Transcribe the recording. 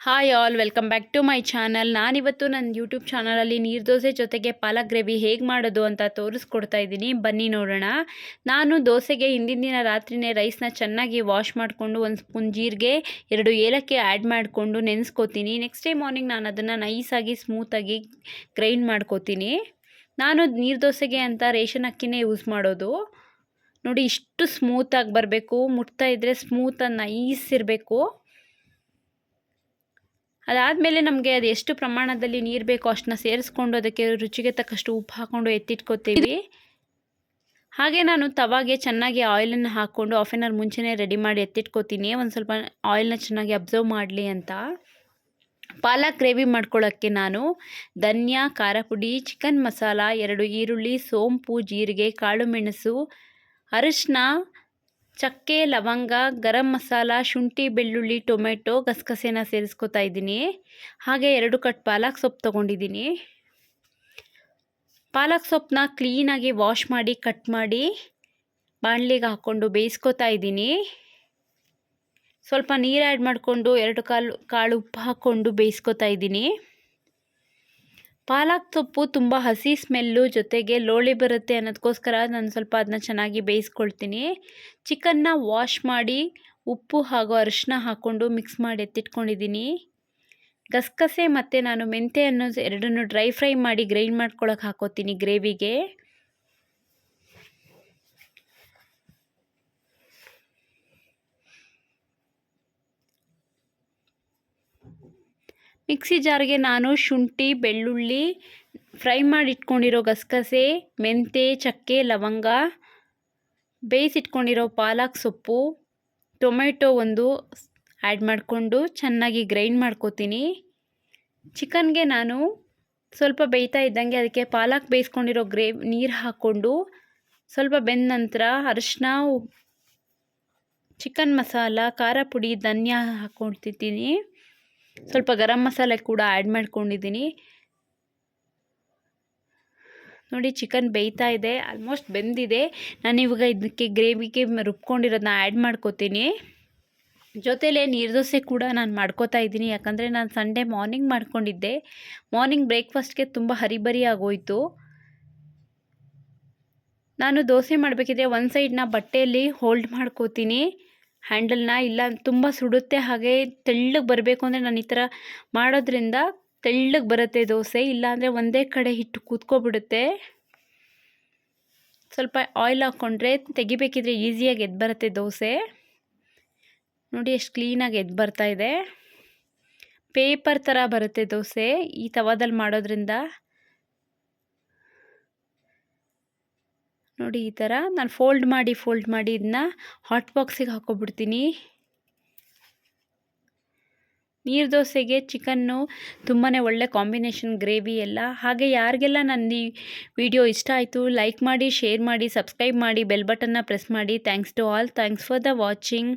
Hi all welcome back to my channel ನಾನಿವತ್ತು ನನ್ನ YouTube ಚಾನಲಲ್ಲಿ ನೀರು ದೋಸೆ ಜೊತೆಗೆ ಪಾಲಕ್ ಗ್ರೇವಿ ಹೇಗೆ ಮಾಡೋದು ಅಂತ ತೋರಿಸ್ಕೊಡ್ತಾ ಇದ್ದೀನಿ. ಬನ್ನಿ ನೋಡೋಣ. ನಾನು ದೋಸೆಗೆ ಹಿಂದಿನ ದಿನ ರಾತ್ರಿನೇ ರೈಸ್ನ ಚೆನ್ನಾಗಿ ವಾಶ್ ಮಾಡಿಕೊಂಡು ಒಂದು ಸ್ಪೂನ್ ಜೀರಿಗೆ, ಎರಡು ಏಲಕ್ಕಿ ಆ್ಯಡ್ ಮಾಡಿಕೊಂಡು ನೆನೆಸ್ಕೋತೀನಿ. ನೆಕ್ಸ್ಟ್ ಡೇ ಮಾರ್ನಿಂಗ್ ನಾನು ಅದನ್ನು ನೈಸಾಗಿ ಸ್ಮೂತಾಗಿ ಗ್ರೈಂಡ್ ಮಾಡ್ಕೋತೀನಿ. ನಾನು ನೀರು ದೋಸೆಗೆ ಅಂತ ರೇಷನ್ ಅಕ್ಕಿನೇ ಯೂಸ್ ಮಾಡೋದು. ನೋಡಿ ಇಷ್ಟು ಸ್ಮೂತಾಗಿ ಬರಬೇಕು. ಮುಟ್ತಾ ಇದ್ದರೆ ಸ್ಮೂತಾಗಿ ನೈಸ್ ಇರಬೇಕು. ಅದಾದಮೇಲೆ ನಮಗೆ ಅದು ಎಷ್ಟು ಪ್ರಮಾಣದಲ್ಲಿ ನೀರು ಬೇಕೋ ಅಷ್ಟನ್ನ ಸೇರಿಸ್ಕೊಂಡು ಅದಕ್ಕೆ ರುಚಿಗೆ ತಕ್ಕಷ್ಟು ಉಪ್ಪು ಹಾಕ್ಕೊಂಡು ಎತ್ತಿಟ್ಕೋತೀವಿ. ಹಾಗೆ ನಾನು ತವಾಗೆ ಚೆನ್ನಾಗಿ ಆಯಿಲನ್ನು ಹಾಕ್ಕೊಂಡು ಹಾಫ್ ಆನ್ ಅವರ್ ಮುಂಚೆನೇ ರೆಡಿ ಮಾಡಿ ಎತ್ತಿಟ್ಕೋತೀನಿ. ಒಂದು ಸ್ವಲ್ಪ ಆಯಿಲ್ನ ಚೆನ್ನಾಗಿ ಅಬ್ಸರ್ವ್ ಮಾಡಲಿ ಅಂತ. ಪಾಲಕ್ ಗ್ರೇವಿ ಮಾಡ್ಕೊಳ್ಳೋಕ್ಕೆ ನಾನು ಧನ್ಯ ಖಾರ ಪುಡಿ ಚಿಕನ್ ಮಸಾಲ ಎರಡು ಈರುಳ್ಳಿ, ಸೋಂಪು, ಜೀರಿಗೆ, ಕಾಳು ಮೆಣಸು ಅರಿಶಿನ ಚಕ್ಕೆ, ಲವಂಗ, ಗರಂ ಮಸಾಲ, ಶುಂಠಿ, ಬೆಳ್ಳುಳ್ಳಿ, ಟೊಮೆಟೊ ಗಸಗಸೆನ ಸೇರಿಸ್ಕೊತಾ ಇದ್ದೀನಿ. ಹಾಗೆ ಎರಡು ಕಟ್ ಪಾಲಕ್ ಸೊಪ್ಪು ತೊಗೊಂಡಿದ್ದೀನಿ. ಪಾಲಕ್ ಸೊಪ್ಪನ್ನ ಕ್ಲೀನಾಗಿ ವಾಶ್ ಮಾಡಿ ಕಟ್ ಮಾಡಿ ಬಾಣಲಿಗೆ ಹಾಕ್ಕೊಂಡು ಬೇಯಿಸ್ಕೊತಾ ಇದ್ದೀನಿ. ಸ್ವಲ್ಪ ನೀರು ಆ್ಯಡ್ ಮಾಡಿಕೊಂಡು ಎರಡು ಕಾಲು, ಕಾಳು ಉಪ್ಪು ಹಾಕ್ಕೊಂಡು ಬೇಯಿಸ್ಕೊತಾ ಇದ್ದೀನಿ. ಪಾಲಕ್ ಸೊಪ್ಪು ತುಂಬ ಹಸಿ ಸ್ಮೆಲ್ಲು ಜೊತೆಗೆ ಲೋಳಿ ಬರುತ್ತೆ ಅನ್ನೋದಕ್ಕೋಸ್ಕರ ನಾನು ಸ್ವಲ್ಪ ಅದನ್ನ ಚೆನ್ನಾಗಿ ಬೇಯಿಸ್ಕೊಳ್ತೀನಿ. ಚಿಕನ್ನ ವಾಶ್ ಮಾಡಿ ಉಪ್ಪು ಹಾಗೂ ಅರಿಶಿನ ಹಾಕ್ಕೊಂಡು ಮಿಕ್ಸ್ ಮಾಡಿ ಎತ್ತಿಟ್ಕೊಂಡಿದ್ದೀನಿ ಗಸಗಸೆ ಮತ್ತು ನಾನು ಮೆಂತೆ ಅನ್ನೋದು ಎರಡನ್ನೂ ಡ್ರೈ ಫ್ರೈ ಮಾಡಿ ಗ್ರೈಂಡ್ ಮಾಡ್ಕೊಳಕ್ಕೆ ಹಾಕೋತೀನಿ ಗ್ರೇವಿಗೆ ಮಿಕ್ಸಿ ಜಾರ್ಗೆ ನಾನು ಶುಂಠಿ, ಬೆಳ್ಳುಳ್ಳಿ, ಫ್ರೈ ಮಾಡಿ ಇಟ್ಕೊಂಡಿರೋ ಗಸಗಸೆ, ಮೆಂತೆ, ಚಕ್ಕೆ, ಲವಂಗ, ಬೇಯಿಸಿಟ್ಕೊಂಡಿರೋ ಪಾಲಕ್ ಸೊಪ್ಪು, ಟೊಮೆಟೊ ಒಂದು ಆ್ಯಡ್ ಮಾಡಿಕೊಂಡು ಚೆನ್ನಾಗಿ ಗ್ರೈಂಡ್ ಮಾಡ್ಕೋತೀನಿ. ಚಿಕನ್ಗೆ ನಾನು ಸ್ವಲ್ಪ ಬೇಯ್ತಾ ಇದ್ದಂಗೆ ಅದಕ್ಕೆ ಪಾಲಕ್ ಬೇಯಿಸ್ಕೊಂಡಿರೋ ಗ್ರೇವ್ ನೀರು ಹಾಕ್ಕೊಂಡು ಸ್ವಲ್ಪ ಬೆಂದ ನಂತರ ಅರಿಶಿನ ಚಿಕನ್ ಮಸಾಲ, ಖಾರ ಪುಡಿ, ಧನ್ಯ ಹಾಕ್ಕೊಳ್ತಿದ್ದೀನಿ ಸ್ವಲ್ಪ ಗರಂ ಮಸಾಲೆ ಕೂಡ ಆ್ಯಡ್ ಮಾಡ್ಕೊಂಡಿದ್ದೀನಿ. ನೋಡಿ ಚಿಕನ್ ಬೇಯ್ತಾ ಇದೆ ಆಲ್ಮೋಸ್ಟ್ ಬೆಂದಿದೆ. ನಾನು ಇವಾಗ ಇದಕ್ಕೆ ಗ್ರೇವಿಗೆ ರುಬ್ಕೊಂಡಿರೋದನ್ನ ಆ್ಯಡ್ ಮಾಡ್ಕೋತೀನಿ. ಜೊತೆಲೇ ನೀರು ದೋಸೆ ಕೂಡ ನಾನು ಮಾಡ್ಕೋತಾ ಇದ್ದೀನಿ, ಯಾಕಂದರೆ ನಾನು ಸಂಡೇ ಮಾರ್ನಿಂಗ್ ಮಾಡ್ಕೊಂಡಿದ್ದೆ. ಮಾರ್ನಿಂಗ್ ಬ್ರೇಕ್ಫಾಸ್ಟ್ಗೆ ತುಂಬ ಹರಿಬರಿ ಆಗೋಯಿತು. ನಾನು ದೋಸೆ ಮಾಡಬೇಕಿದ್ರೆ ಒಂದು ಸೈಡ್ನ ಬಟ್ಟೆಯಲ್ಲಿ ಹೋಲ್ಡ್ ಮಾಡ್ಕೋತೀನಿ. ಹ್ಯಾಂಡಲ್ನ ಇಲ್ಲ ತುಂಬ ಸುಡುತ್ತೆ, ಹಾಗೆ ತೆಳ್ಳಗೆ ಬರಬೇಕು ಅಂದರೆ ನಾನು ಈ ಥರ ಮಾಡೋದ್ರಿಂದ ತೆಳ್ಳಗೆ ಬರುತ್ತೆ ದೋಸೆ, ಇಲ್ಲಾಂದರೆ ಒಂದೇ ಕಡೆ ಹಿಟ್ಟು ಕೂತ್ಕೊಬಿಡುತ್ತೆ ಸ್ವಲ್ಪ ಆಯಿಲ್ ಹಾಕ್ಕೊಂಡ್ರೆ ತೆಗಿಬೇಕಿದ್ರೆ ಈಸಿಯಾಗಿ ಎದ್ದು ಬರುತ್ತೆ ದೋಸೆ. ನೋಡಿ ಎಷ್ಟು ಕ್ಲೀನಾಗಿ ಎದ್ದು ಬರ್ತಾ ಇದೆ. ಪೇಪರ್ ಥರ ಬರುತ್ತೆ ದೋಸೆ ಈ ತವಾದಲ್ಲಿ ಮಾಡೋದ್ರಿಂದ. ನೋಡಿ ಈ ಥರ. ನಾನು ಫೋಲ್ಡ್ ಮಾಡಿ ಫೋಲ್ಡ್ ಮಾಡಿ ಇದನ್ನ ಹಾಟ್ ಬಾಕ್ಸಿಗೆ ಹಾಕೋಬಿಡ್ತೀನಿ. ನೀರು ದೋಸೆಗೆ ಚಿಕನ್ನು ತುಂಬಾ ಒಳ್ಳೆ ಕಾಂಬಿನೇಷನ್ ಗ್ರೇವಿ ಎಲ್ಲ. ಹಾಗೆ ಯಾರಿಗೆಲ್ಲ ನನ್ನ ಈ ವಿಡಿಯೋ ಇಷ್ಟ ಆಯಿತು ಲೈಕ್ ಮಾಡಿ ಶೇರ್ ಮಾಡಿ ಸಬ್ಸ್ಕ್ರೈಬ್ ಮಾಡಿ ಬೆಲ್ ಬಟನ್ನ ಪ್ರೆಸ್ ಮಾಡಿ. Thanks to all thanks for the watching